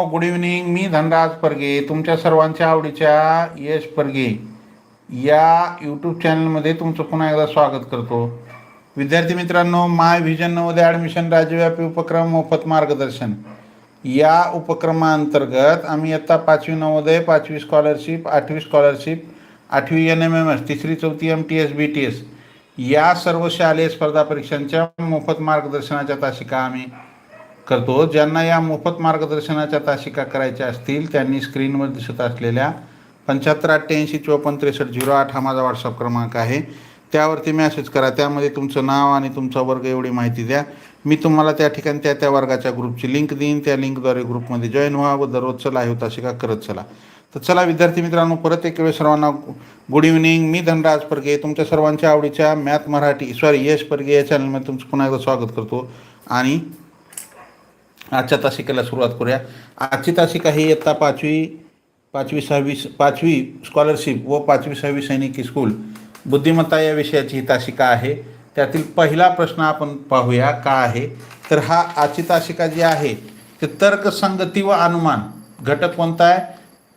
Oh, good evening मी धनराज परगे तुमच्या सर्वांच्या आवडीच्या यश परगे या यूट्यूब चॅनलमध्ये तुमचं पुन्हा एकदा स्वागत करतो. विद्यार्थी मित्रांनो माय व्हिजन नवोदय ॲडमिशन राज्यव्यापी उपक्रम मोफत मार्गदर्शन. या उपक्रमाअंतर्गत आम्ही इयत्ता पाचवी नवोदय पाचवी स्कॉलरशिप आठवी स्कॉलरशिप आठवी एन एम एम एस तिसरी चौथी M T S B T S या सर्व शालेय स्पर्धा परीक्षांच्या मोफत मार्गदर्शनाच्या तासिका आम्ही करतो. ज्यांना या मोफत मार्गदर्शनाच्या तासिका करायच्या असतील त्यांनी स्क्रीनवर दिसत असलेल्या पंच्याहत्तर अठ्ठ्याऐंशी चोपन्न त्रेसष्ट झिरो आठ हा माझा व्हॉट्सअप क्रमांक आहे. त्यावरती मेसेज करा. त्यामध्ये तुमचं नाव आणि तुमचा वर्ग एवढी माहिती द्या. मी तुम्हाला त्या ठिकाणी त्या त्या वर्गाच्या ग्रुपची लिंक देईन. त्या लिंकद्वारे ग्रुपमध्ये जॉईन व्हा व चला आहे तासिका करत चला. तर चला विद्यार्थी मित्रांनो परत एक वेळ सर्वांना गुड इव्हनिंग मी धनराज परगे तुमच्या सर्वांच्या आवडीच्या मॅथ मराठी सॉरी यश परगे या चॅनलमध्ये तुमचं पुन्हा एकदा स्वागत करतो. आणि आजच्या तासिकेला सुरुवात करूया. आजची तासिका ही इयत्ता पाचवी पाचवी सहावी पाचवी स्कॉलरशिप व पाचवी सहावी सैनिकी स्कूल बुद्धिमत्ता या विषयाची ही तासिका आहे. त्यातील पहिला प्रश्न आपण पाहूया का आहे? तर हा आजची तासिका जी आहे ते तर्कसंगती व अनुमान. घटक कोणता आहे?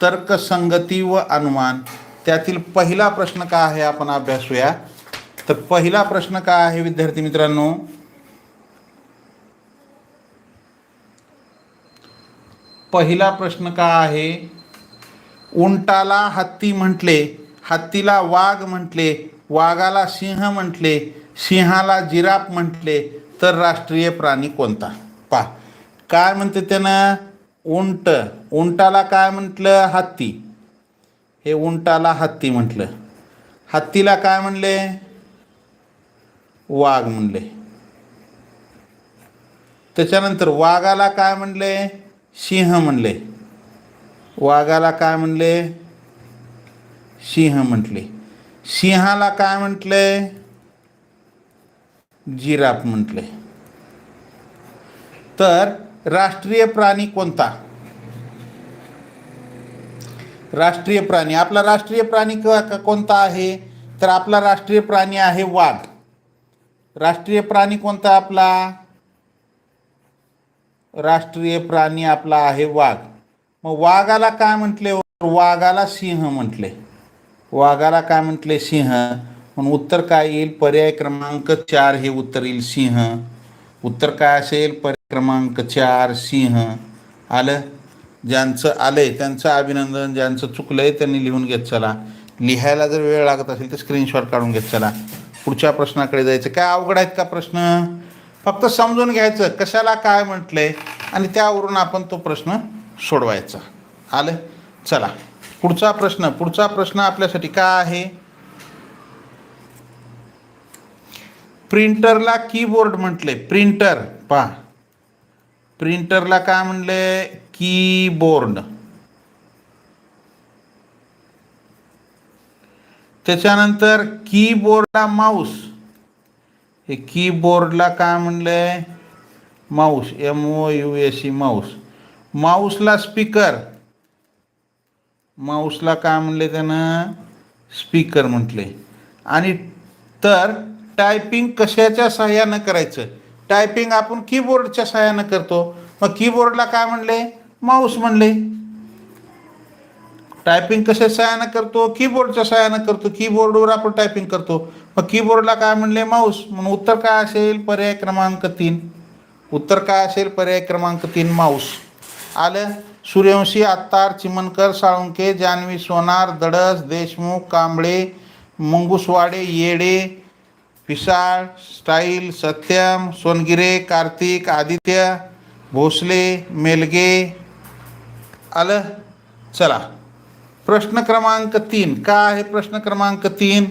तर्कसंगती व अनुमान. त्यातील पहिला प्रश्न का आहे? आपण अभ्यासूया तर पहिला प्रश्न का आहे विद्यार्थी मित्रांनो? पहिला प्रश्न का आहे? उंटाला हत्ती म्हटले हत्तीला वाघ म्हटले वाघाला सिंह म्हटले सिंहाला जिराफ म्हटले तर राष्ट्रीय प्राणी कोणता? पा काय म्हणते त्यानं? उंट. उंटाला काय म्हटलं? हत्ती. हे उंटाला हत्ती म्हटलं. हत्तीला काय म्हणले? वाघ म्हणले. त्याच्यानंतर वाघाला काय म्हणले? सिंह म्हणले. वाघाला काय म्हणले? सिंह म्हटले. सिंहाला काय म्हटले? जिराफ म्हटले. तर राष्ट्रीय प्राणी कोणता? राष्ट्रीय प्राणी. आपला राष्ट्रीय प्राणी कोणता आहे? तर आपला राष्ट्रीय प्राणी आहे वाघ. राष्ट्रीय प्राणी कोणता आपला? राष्ट्रीय प्राणी आपला आहे वाघ. मग वाघाला काय म्हटले? वाघाला सिंह म्हटले. वाघाला काय म्हटले? सिंह. म्हणून उत्तर काय येईल? पर्याय क्रमांक चार हे उत्तर येईल सिंह. उत्तर काय असेल? पर्याय क्रमांक चार सिंह. आलं? ज्यांचं आलंय त्यांचं अभिनंदन ज्यांचं चुकलंय त्यांनी लिहून घेत चला. लिहायला जर वेळ लागत असेल तर स्क्रीनशॉट काढून घेत चला. पुढच्या प्रश्नाकडे जायचं. काय अवघड आहेत का प्रश्न? फक्त समजून घ्यायचं कशाला काय म्हटलंय आणि त्यावरून आपण तो प्रश्न सोडवायचा. आलं? चला. पुढचा प्रश्न पुढचा प्रश्न आपल्यासाठी काय आहे? प्रिंटरला कीबोर्ड म्हटले. प्रिंटर पहा. प्रिंटरला काय म्हणले? कीबोर्ड त्याच्यानंतर कीबोर्डला माऊस हे कीबोर्डला काय म्हणलंय mouse M O U S E mouse माऊसला speaker माऊसला काय म्हणले त्यानं? स्पीकर म्हटले. आणि तर टायपिंग कशाच्या सहाय्यानं करायचं? टायपिंग आपण कीबोर्डच्या सहाय्यानं करतो. मग कीबोर्डला काय म्हणले? माऊस म्हणले. टायपिंग कशा सहाय्यानं करतो? कीबोर्डच्या सहाय्यानं करतो. कीबोर्डवर आपण टायपिंग करतो. मग कीबोर्डला काय म्हणले? माऊस म्हणून उत्तर काय असेल? पर्याय क्रमांक तीन. उत्तर काय असेल? पर्याय क्रमांक तीन माऊस आलं? सूर्यवंशी आत्तार चिमनकर साळुंके जानवी सोनार दडस देशमुख कांबळे मंगुसवाडे येडे पिसाळ स्टाईल सत्यम सोनगिरे कार्तिक आदित्य भोसले मेलगे. आलं? चला. प्रश्न क्रमांक तीन. का आहे प्रश्न क्रमांक तीन?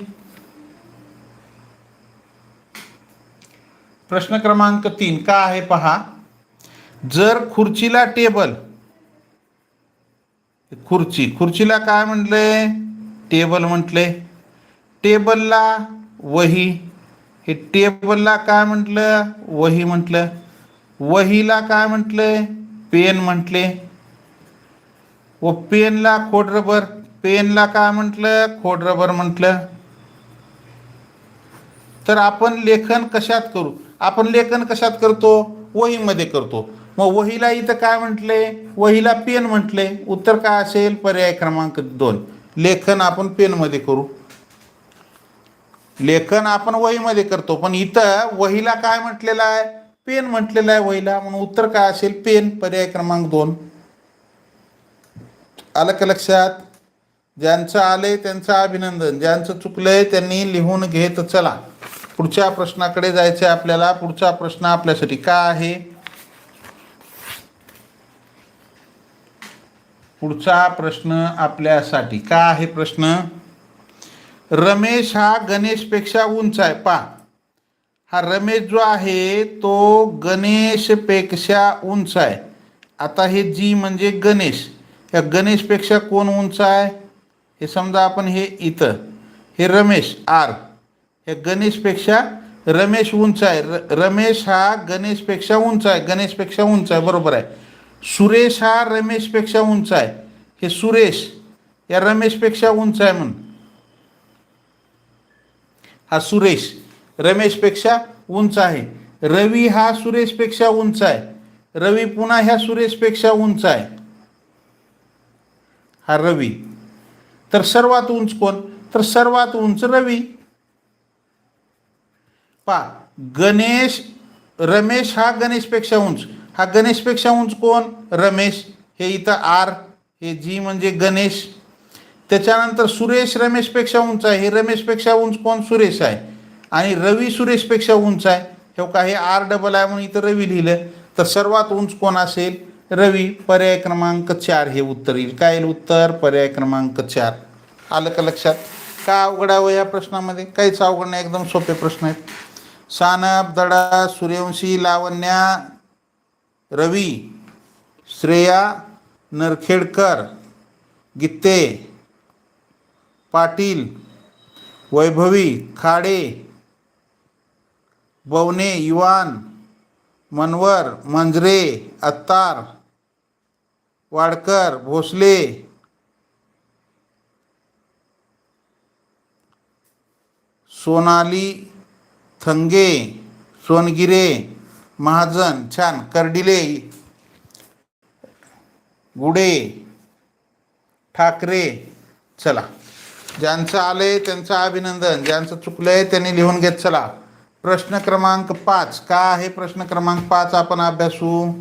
प्रश्न क्रमांक तीन का आहे पहा. जर खुर्चीला टेबल खुर्ची खुर्चीला काय म्हटले? टेबल म्हटले. टेबलला वही हे टेबलला काय म्हटलं? वही म्हटलं. वहीला काय म्हटलं? पेन म्हटले. व पेनला खोड रबर पेनला काय म्हटलं? खोड रबर म्हटलं. तर आपण लेखन कशात करू? आपण लेखन कशात करतो? वहीमध्ये करतो. मग वहीला इथं काय म्हटले? वहीला पेन म्हटले. उत्तर काय असेल? पर्याय क्रमांक दोन. लेखन आपण पेनमध्ये करू. लेखन आपण वहीमध्ये करतो. पण इथं वहीला काय म्हटलेलं आहे? पेन म्हटलेलं आहे वहीला. म्हणून उत्तर काय असेल? पेन. पर्याय क्रमांक दोन. आलं का लक्षात? ज्यांचं आलंय त्यांचं अभिनंदन. ज्यांचं चुकलंय त्यांनी लिहून घेत चला. पुढच्या प्रश्नाकडे जायचं आहे आपल्याला. पुढचा प्रश्न आपल्यासाठी का आहे? पुढचा प्रश्न आपल्यासाठी का आहे प्रश्न? रमेश हा गणेशपेक्षा उंच आहे. पा हा रमेश जो आहे तो गणेशपेक्षा उंच आहे. आता हे जी म्हणजे गणेश. या गणेशपेक्षा कोण उंच आहे? हे समजा आपण हे इथं. हे रमेश आर. हे गणेशपेक्षा रमेश उंच आहे. र रमेश हा गणेशपेक्षा उंच आहे. गणेशपेक्षा उंच आहे. बरोबर आहे. सुरेश हा रमेशपेक्षा उंच आहे. हे सुरेश या रमेशपेक्षा उंच आहे म्हणून. हा सुरेश रमेशपेक्षा उंच आहे. रवी हा सुरेशपेक्षा उंच आहे. रवी पुन्हा ह्या सुरेशपेक्षा उंच आहे. हा रवी. तर सर्वात उंच कोण? तर सर्वात उंच रवी. पा गणेश रमेश हा गणेशपेक्षा उंच. हा गणेशपेक्षा उंच कोण? रमेश. हे इथं आर हे जी म्हणजे गणेश. त्याच्यानंतर सुरेश रमेशपेक्षा उंच आहे. हे रमेशपेक्षा उंच कोण? सुरेश आहे. आणि रवी सुरेशपेक्षा उंच आहे. हे का हे आर डबल आहे म्हणून इथं रवी लिहिलं. तर सर्वात उंच कोण असेल? रवी. पर्याय क्रमांक चार हे उत्तर येईल. काय येईल उत्तर? पर्याय क्रमांक चार. आलं का लक्षात? का अवघड आहे हो या प्रश्नामध्ये? काहीच अवघड नाही. एकदम सोपे प्रश्न आहेत. सानप दडा सूर्यवंशी लावण्या रवी श्रेया नरखेडकर गित्ते पाटील वैभवी खाडे बवने युवान मनवर मंजरे अत्तार वाडकर भोसले सोनाली थंगे सोनगिरे महाजन छान कर्डिले गुडे ठाकरे. चला. ज्यांचं आलंय त्यांचं अभिनंदन ज्यांचं चुकलंय त्यांनी लिहून घेत चला. प्रश्न क्रमांक पाच. का आहे प्रश्न क्रमांक पाच? आपण अभ्यासू.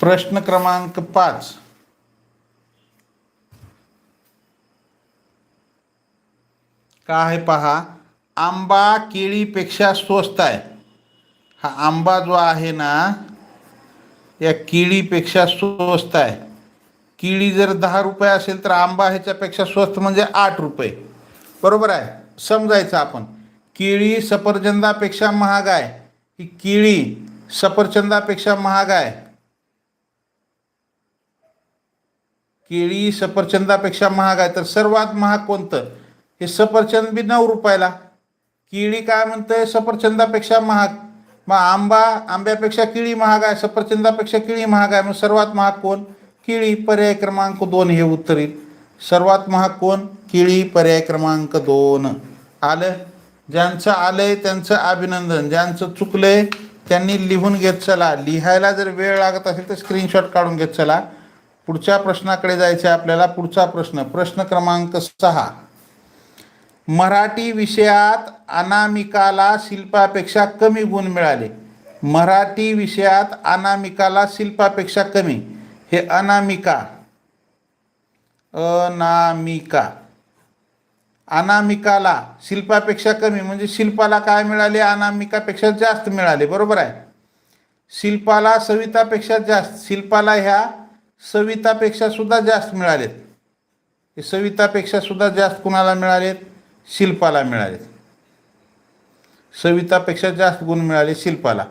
प्रश्न क्रमांक पाच. का आहे पहा? आंबा केळीपेक्षा स्वस्त आहे. हा आंबा जो आहे ना या केळीपेक्षा स्वस्त आहे. केळी जर दहा रुपये असेल तर आंबा ह्याच्यापेक्षा स्वस्त म्हणजे आठ रुपये. बरोबर आहे? समजायचं आपण. केळी सफरचंदापेक्षा महाग आहे. ही केळी सफरचंदापेक्षा महाग आहे. केळी सफरचंदापेक्षा महाग आहे. तर सर्वात महाग कोणतं? हे सफरचंद बी नऊ रुपयाला. केळी काय म्हणतंय? सफरचंदापेक्षा महाग. मग आंबा आंब्यापेक्षा केळी महाग आहे सफरचंदापेक्षा केळी महाग आहे. मग सर्वात महाग कोण? केळी पर्याय क्रमांक दोन हे उत्तर येईल सर्वात महाग कोण? केळी पर्याय क्रमांक दोन. आलं? ज्यांचं आलंय त्यांचं अभिनंदन. ज्यांचं चुकलंय त्यांनी लिहून घेत चला. लिहायला जर वेळ लागत असेल तर स्क्रीनशॉट काढून घेत चला. पुढच्या प्रश्नाकडे जायचं आहे आपल्याला. पुढचा प्रश्न. प्रश्न क्रमांक सहा. मराठी विषयात अनामिकाला शिल्पापेक्षा कमी गुण मिळाले. मराठी विषयात अनामिकाला शिल्पापेक्षा कमी. हे अनामिका. अनामिका. अनामिकाला शिल्पापेक्षा कमी म्हणजे शिल्पाला काय मिळाले? अनामिकापेक्षा जास्त मिळाले. बरोबर आहे? शिल्पाला सवितापेक्षा जास्त शिल्पाला ह्या सवितापेक्षा सुद्धा जास्त मिळालेत. हे सवितापेक्षा सुद्धा जास्त कुणाला मिळालेत? शिल्पाला मिळालेत सवितापेक्षा जास्त गुण मिळाले शिल्पाला.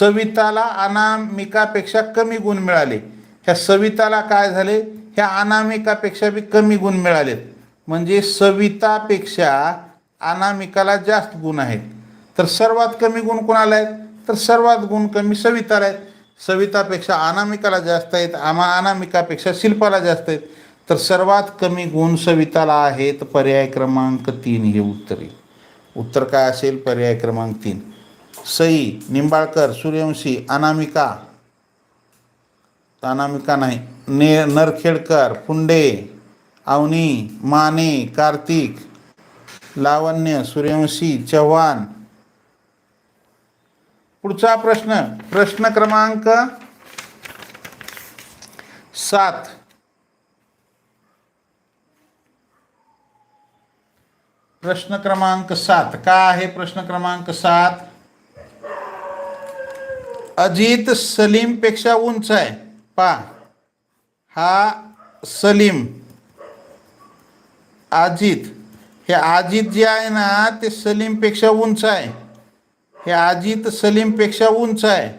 सविताला अनामिकापेक्षा कमी गुण मिळाले. ह्या सविताला काय झाले? ह्या अनामिकापेक्षा बी कमी गुण मिळालेत. म्हणजे सवितापेक्षा अनामिकाला जास्त गुण आहेत. तर सर्वात कमी गुण कोणाला आहेत? तर सर्वात गुण कमी सविताला आहेत. सवितापेक्षा अनामिकाला जास्त आहेत. आमा अनामिकापेक्षा शिल्पाला जास्त आहेत. तर सर्वात कमी गुण सविताला आहेत पर्याय क्रमांक तीन हे उत्तर. येईल उत्तर काय असेल? पर्याय क्रमांक तीन. सई निंबाळकर सूर्यवंशी अनामिका. अनामिका नाही. ने नरखेडकर फुंडे अवनी माने कार्तिक लावण्य सूर्यवंशी चव्हाण. पुढचा प्रश्न. प्रश्न क्रमांक सात. प्रश्न क्रमांक सात. का आहे प्रश्न क्रमांक सात? अजित सलीमपेक्षा उंच आहे. पा हा सलीम. अजित. हे अजित जे आहे ना ते सलीमपेक्षा उंच आहे. हे अजित सलीमपेक्षा उंच आहे.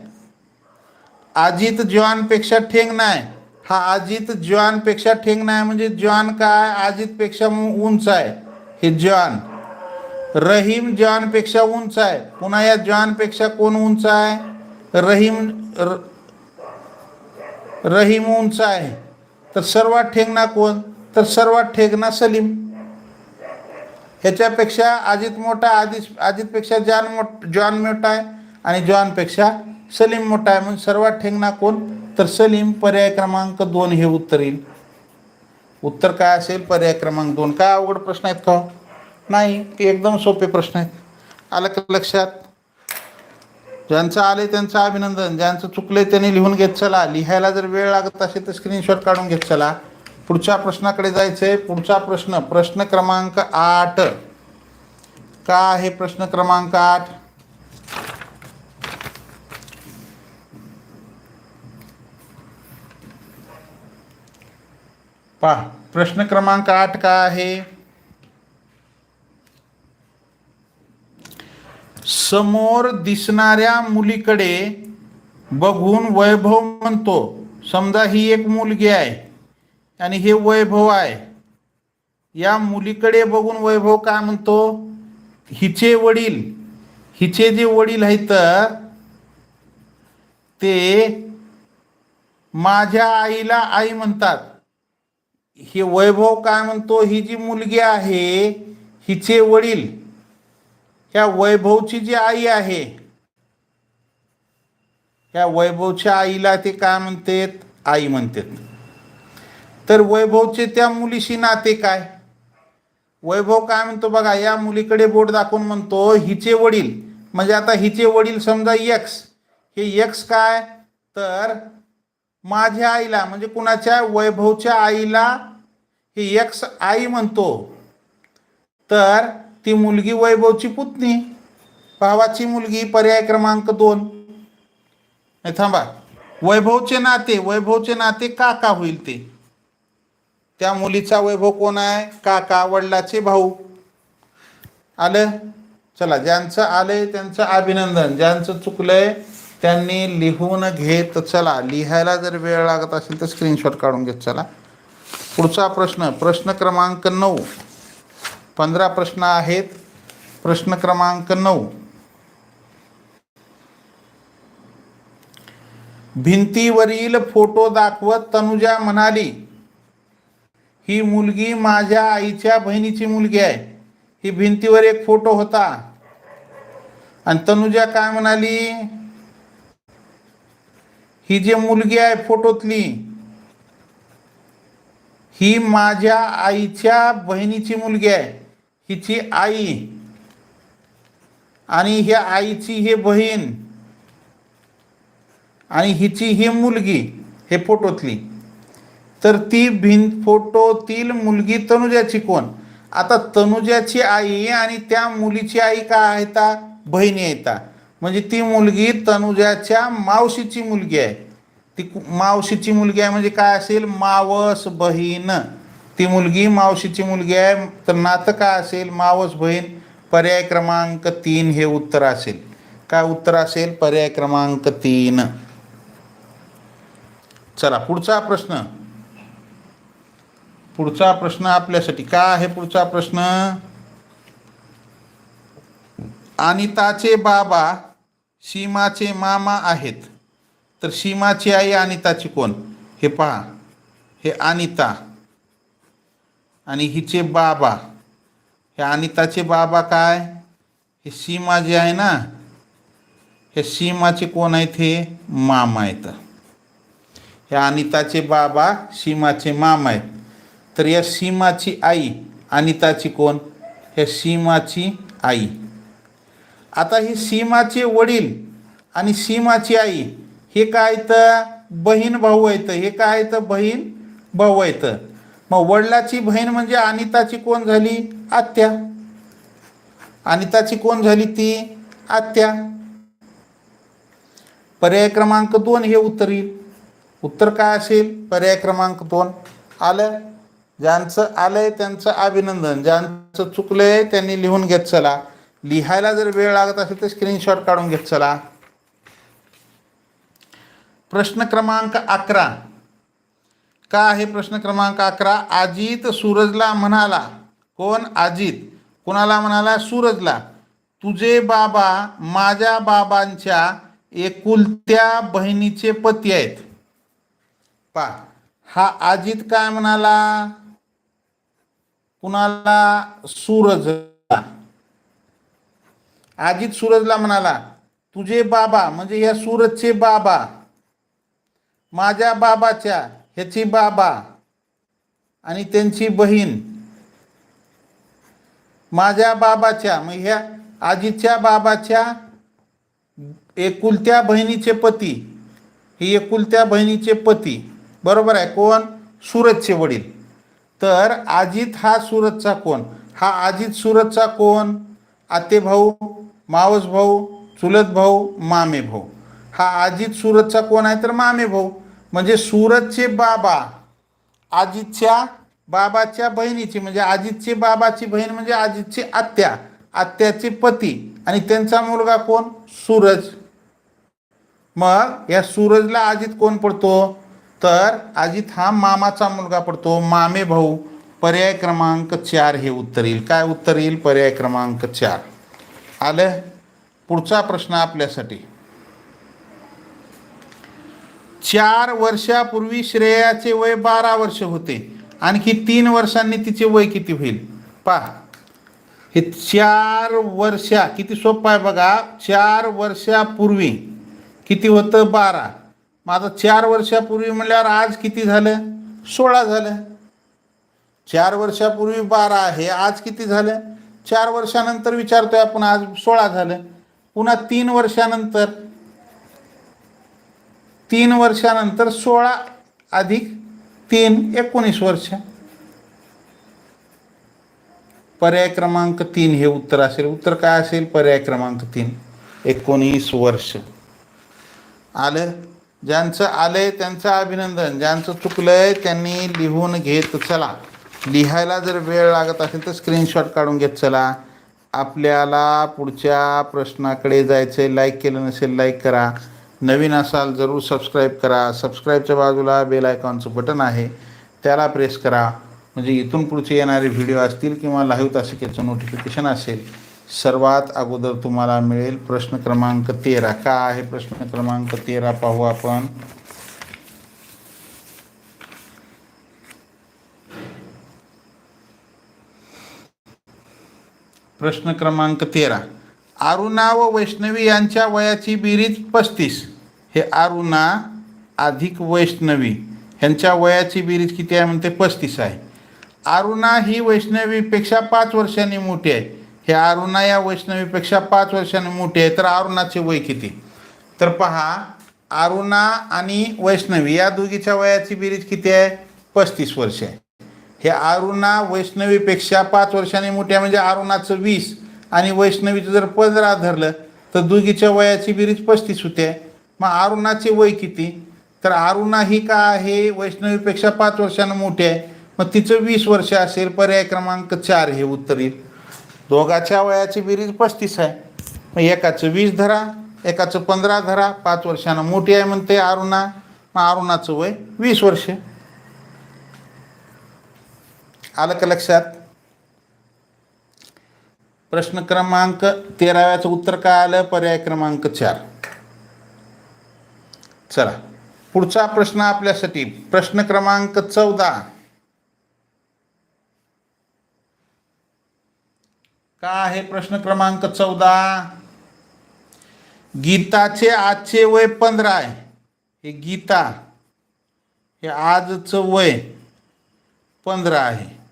अजित जॉनपेक्षा ठेंग नाही. हा अजित जॉनपेक्षा ठेंग नाही म्हणजे जॉन काय? अजितपेक्षा उंच आहे. हे जॉन रहीम जॉनपेक्षा उंच आहे. पुन्हा या जॉनपेक्षा कोण उंच आहे? रहीम र, रहीम उंच आहे. तर सर्वात ठेंगणा कोण? तर सर्वात ठेंगणा सलीम. ह्याच्यापेक्षा अजित मोठा अजित अजितपेक्षा जॉन मोठ जॉन मोठा आहे आणि जॉनपेक्षा सलीम मोठा आहे. म्हणून सर्वात ठेंगणा कोण? तर सलीम पर्याय क्रमांक दोन हे उत्तर येईल. उत्तर काय असेल? पर्याय क्रमांक दोन. काय अवघड प्रश्न आहेत का हो? नाही एकदम सोपे प्रश्न आहेत. आलं का लक्षात? ज्यांचं आले त्यांचं अभिनंदन. ज्यांचं चुकले त्यांनी लिहून घेत चला. लिहायला जर वेळ लागत असेल तर स्क्रीनशॉट काढून घेत चला. पुढच्या प्रश्नाकडे जायचं आहे पुढचा प्रश्न प्रश्न क्रमांक आठ. का आहे प्रश्न क्रमांक आठ? पहा प्रश्न क्रमांक आठ का आहे? समोर दिसणाऱ्या मुलीकडे बघून वैभव म्हणतो समजा ही एक मुलगी आहे आणि हे वैभव आहे. या मुलीकडे बघून वैभव काय म्हणतो हिचे वडील हिचे जे वडील आहेत ते माझ्या आईला आई म्हणतात. हे वैभव काय म्हणतो? ही जी मुलगी आहे हिचे वडील ह्या वैभवची जी आई आहे ह्या वैभवच्या आईला ते काय म्हणतात? आई म्हणतात. तर वैभवचे त्या मुलीशी नाते काय? वैभव काय म्हणतो? बघा या मुलीकडे बोट दाखवून म्हणतो हिचे वडील म्हणजे आता हिचे वडील समजा यक्स हे यक्स काय? तर माझ्या आईला म्हणजे कुणाच्या वैभवच्या आईला ही यक्स आई म्हणतो. तर ती मुलगी वैभवची पुतणी. भावाची मुलगी पर्याय क्रमांक दोन. नाही थांबा. वैभवचे नाते वैभवचे नाते काका होईल ते. त्या मुलीचा वैभव कोण आहे? काका वडिलाचे भाऊ. आलं? चला ज्यांचं आलंय त्यांचं अभिनंदन. ज्यांचं चुकलंय त्यांनी लिहून घेत चला लिहायला जर वेळ लागत असेल तर स्क्रीनशॉट काढून घेत चला. पुढचा प्रश्न प्रश्न क्रमांक नऊ. पंधरा प्रश्न आहेत. प्रश्न क्रमांक नऊ. भिंतीवरील फोटो दाखवत तनुजा म्हणाली ही मुलगी माझ्या आईच्या बहिणीची मुलगी आहे. ही भिंतीवर एक फोटो होता. आणि तनुजा काय म्हणाली ही जी मुलगी आहे फोटोतली ही माझ्या आईच्या बहिणीची मुलगी आहे. हिची आई आणि ह्या आईची ही बहीण आणि हिची ही मुलगी हे फोटोतली. तर ती भिन फोटोतील मुलगी तनुजाची कोण? आता तनुजाची आई आणि त्या मुलीची आई का आहेत? बहिणी येतात म्हणजे ती मुलगी तनुजाच्या मावशीची मुलगी आहे. ती मावशीची मुलगी आहे म्हणजे काय असेल? मावस बहीण. ती मुलगी मावशीची मुलगी आहे. तर नातं काय असेल? मावस बहीण. पर्याय क्रमांक तीन हे उत्तर असेल. काय उत्तर असेल? पर्याय क्रमांक तीन. चला पुढचा प्रश्न. पुढचा प्रश्न आपल्यासाठी. काय आहे पुढचा प्रश्न? अनिताचे बाबा सीमाचे मामा आहेत. तर सीमाची आई अनिताची कोण? हे पहा. हे अनिता. आणि हिचे बाबा. हे अनिताचे बाबा काय? हे सीमा जे आहे ना हे सीमाचे कोण आहेत? हे मामा आहेत. हे अनिताचे बाबा सीमाचे मामा आहेत. तर या सीमाची आई अनिताची कोण? हे सीमाची आई. आता ही सीमाचे वडील आणि सीमाची आई हे काय तर बहीण भाऊ आहेत. हे काय तर बहीण भाऊ आहेत. मग वडिलाची बहीण म्हणजे अनिताची कोण झाली? आत्या. अनिताची कोण झाली ती? आत्या. पर्याय क्रमांक दोन हे उत्तर. येईल उत्तर काय असेल? पर्याय क्रमांक दोन. आलं? ज्यांचं आलंय त्यांचं अभिनंदन. ज्यांचं चुकलंय त्यांनी लिहून घेत चला. लिहायला जर वेळ लागत असेल तर स्क्रीनशॉट काढून घेत चला. प्रश्न क्रमांक अकरा. का आहे प्रश्न क्रमांक अकरा? अजित सूरजला म्हणाला. कोण? अजित. कोणाला म्हणाला? सूरजला. तुझे बाबा माझ्या बाबांच्या एकुलत्या बहिणीचे पती आहेत. पा. हा अजित काय म्हणाला? कुणाला? सूरज. अजित सूरजला म्हणाला तुझे बाबा म्हणजे या सूरजचे बाबा माझ्या बाबाच्या ह्याची बाबा आणि त्यांची बहीण माझ्या बाबाच्या मग ह्या आजीच्या बाबाच्या एकुलत्या बहिणीचे पती ही एकुलत्या बहिणीचे पती. बरोबर आहे कोण? सूरजचे वडील. तर अजित हा सूरजचा कोण? हा अजित सूरजचा कोण? आते भाऊ मावस भाऊ चुलत भाऊ मामे भाऊ. हा अजित सूरजचा कोण आहे तर मामे भाऊ. म्हणजे सूरजचे बाबा अजितच्या बाबाच्या बहिणीची म्हणजे अजितचे बाबाची बहीण म्हणजे अजितची आत्या आत्याचे पती. आणि त्यांचा मुलगा कोण? सूरज. मग या सूरजला अजित कोण पडतो? तर अजित हा मामाचा मुलगा पडतो मामे भाऊ. पर्याय क्रमांक चार हे उत्तर येईल. काय उत्तर येईल? पर्याय क्रमांक चार. आलं? पुढचा प्रश्न आपल्यासाठी. चार वर्षापूर्वी श्रेयाचे वय बारा वर्ष होते. आणखी तीन वर्षांनी तिचे वय किती होईल? पहा. हे चार वर्षा किती सोपं आहे बघा. चार वर्षापूर्वी किती होतं? बारा. माझं चार वर्षापूर्वी म्हणल्यावर आज किती झालं? सोळा झालं. चार वर्षापूर्वी बारा आहे आज किती झालं? चार वर्षानंतर विचारतोय आपण आज सोळा झालं. पुन्हा तीन वर्षानंतर तीन वर्षानंतर सोळा अधिक तीन एकोणीस वर्ष. पर्याय क्रमांक तीन हे उत्तर असेल. उत्तर काय असेल? पर्याय क्रमांक तीन. एकोणीस वर्ष. आलं? ज्यांचं आलंय त्यांचं अभिनंदन. ज्यांचं चुकलंय त्यांनी लिहून घेत चला. लिहायला जर वेळ लागत असेल तर स्क्रीनशॉट काढून घेत चला. आपल्याला पुढच्या प्रश्नाकडे जायचं आहे लाईक केलं नसेल लाईक करा. नवीन असाल जरूर सबस्क्राईब करा. सबस्क्राईबच्या बाजूला बेल आयकॉनचं बटन आहे. त्याला प्रेस करा. म्हणजे इथून पुढचे येणारे व्हिडिओ असतील किंवा लाईव्ह तासिकेचं नोटिफिकेशन असेल सर्वात अगोदर तुम्हाला मिळेल प्रश्न क्रमांक तेरा. का आहे प्रश्न क्रमांक तेरा? पाहू आपण. प्रश्न क्रमांक तेरा. अरुणा व वैष्णवी यांच्या वयाची बेरीज पस्तीस. हे अरुणा अधिक वैष्णवी. ह्यांच्या वयाची बेरीज किती आहे म्हणते? पस्तीस आहे. अरुणा ही वैष्णवीपेक्षा पाच वर्षांनी मोठी आहे. हे अरुणा या वैष्णवीपेक्षा पाच वर्षांनी मोठी आहे. तर अरुणाचे वय किती? तर पहा अरुणा आणि वैष्णवी या दोघीच्या वयाची बेरीज किती आहे? पस्तीस वर्ष आहे. हे अरुणा वैष्णवीपेक्षा पाच वर्षांनी मोठ्या म्हणजे अरुणाचं वीस आणि वैष्णवीचं जर पंधरा धरलं तर दोघीच्या वयाची बिरीज पस्तीस होते. मग अरुणाचे वय किती? तर अरुणा ही का आहे? वैष्णवीपेक्षा पाच वर्षानं मोठी आहे. मग तिचं वीस वर्ष असेल पर्याय क्रमांक चार हे उत्तर येईल. दोघाच्या वयाची बेरीज पस्तीस आहे. मग एकाचं वीस धरा एकाचं पंधरा धरा पाच वर्षानं मोठी आहे म्हणते अरुणा. मग अरुणाचं वय वीस वर्ष. आलं का लक्षात? प्रश्न क्रमांक तेराव्याचं उत्तर काय आलं? पर्याय क्रमांक चार. चला पुढचा प्रश्न आपल्यासाठी. प्रश्न क्रमांक चौदा. का आहे प्रश्न क्रमांक चौदा? गीताचे आजचे वय पंधरा आहे. हे गीता हे आजचं वय पंधरा आहे.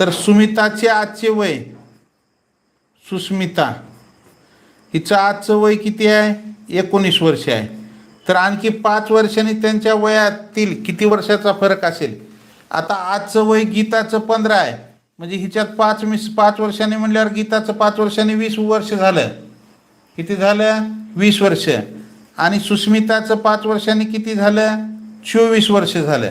तर सुमिताचे आजचे वय. सुस्मिता. हिचं आजचं वय किती आहे? एकोणीस वर्ष आहे. तर आणखी पाच वर्षांनी त्यांच्या वयातील किती वर्षाचा फरक असेल? आता आजचं वय गीताचं पंधरा आहे. म्हणजे हिच्यात पाच मिस पाच वर्षांनी म्हणल्यावर गीताचं पाच वर्षांनी वीस वर्ष झालं. किती झालं? वीस वर्ष. आणि सुस्मिताचं पाच वर्षांनी किती झालं? चोवीस वर्ष झालं.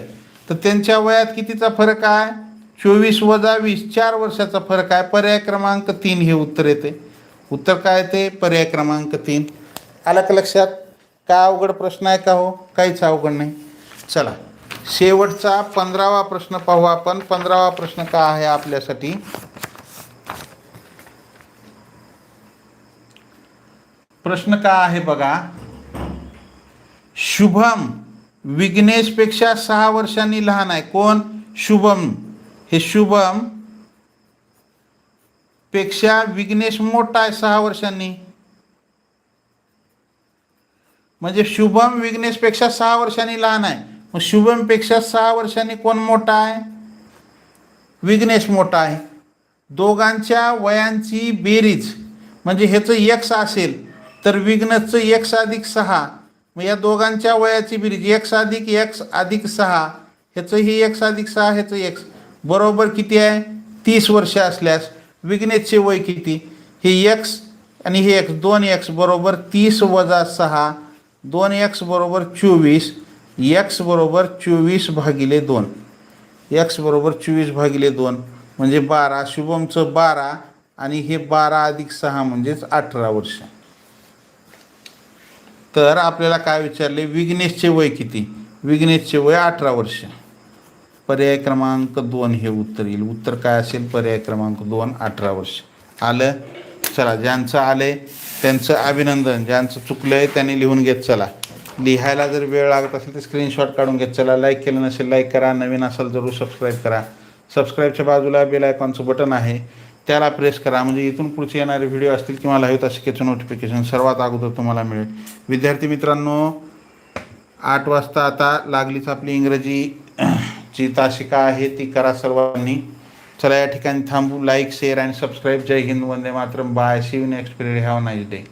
तर त्यांच्या वयात कितीचा फरक आहे? चोवीस वजा वीस चार वर्षाचा फरक आहे. पर्याय क्रमांक तीन हे उत्तर येते. उत्तर काय ते पर्याय क्रमांक तीन. आलं का लक्षात? काय अवघड प्रश्न आहे का हो? काहीच अवघड नाही. चला. शेवटचा पंधरावा प्रश्न पाहू आपण. पंधरावा प्रश्न का आहे आपल्यासाठी? प्रश्न का आहे बघा? शुभम विघ्नेशपेक्षा सहा वर्षांनी लहान आहे. कोण? शुभम. हे शुभमपेक्षा विघ्नेश मोठा आहे सहा वर्षांनी. म्हणजे शुभम विघ्नेशपेक्षा सहा वर्षांनी लहान आहे. मग शुभमपेक्षा सहा वर्षांनी कोण मोठा आहे? विघ्नेश मोठा आहे. दोघांच्या वयांची बेरीज. म्हणजे ह्याचं एक्स असेल तर विघ्नचं यक्स अधिक सहा. मग या दोघांच्या वयाची बेरीज. एक्स अधिक एक्स अधिक सहा. ह्याचंही यक्स अधिक सहा ह्याचं एक्स बरोबर किती आहे? तीस वर्ष असल्यास विघ्नेशचे वय किती? हे एक्स आणि हे एक्स दोन एक्स बरोबर तीस वजा सहा दोन एक्स बरोबर चोवीस एक्स बरोबर चोवीस भागिले दोन. एक्स बरोबर चोवीस भागिले दोन म्हणजे बारा शुभमचं बारा आणि हे बारा अधिक सहा म्हणजेच अठरा वर्ष. तर आपल्याला काय विचारले? विघ्नेशचे वय किती? विघ्नेशचे वय अठरा वर्ष. पर्याय क्रमांक दोन हे उत्तर येईल. उत्तर काय असेल? पर्याय क्रमांक दोन अठरा वर्ष. आलं? चला ज्यांचं आलंय त्यांचं अभिनंदन. ज्यांचं चुकलं आहे त्यांनी लिहून घेत चला. लिहायला जर वेळ लागत असेल तर स्क्रीनशॉट काढून घेत चला. लाईक केलं नसेल लाईक करा. नवीन असेल जरूर सबस्क्राईब करा. सबस्क्राईबच्या बाजूला बेल आयकॉनचं बटन आहे. त्याला प्रेस करा. म्हणजे इथून पुढचे येणारे व्हिडिओ असतील किंवा लाईव्ह तासिकेचं नोटिफिकेशन सर्वात अगोदर तुम्हाला मिळेल. विद्यार्थी मित्रांनो आठ वाजता आता लागलीच आपली इंग्रजी जी तासिका आहे ती करा सर्वांनी. चला या ठिकाणी थांबू. लाईक शेअर आणि सबस्क्राईब जय हिंद. वंदे Mataram. Bye see you next period have nice day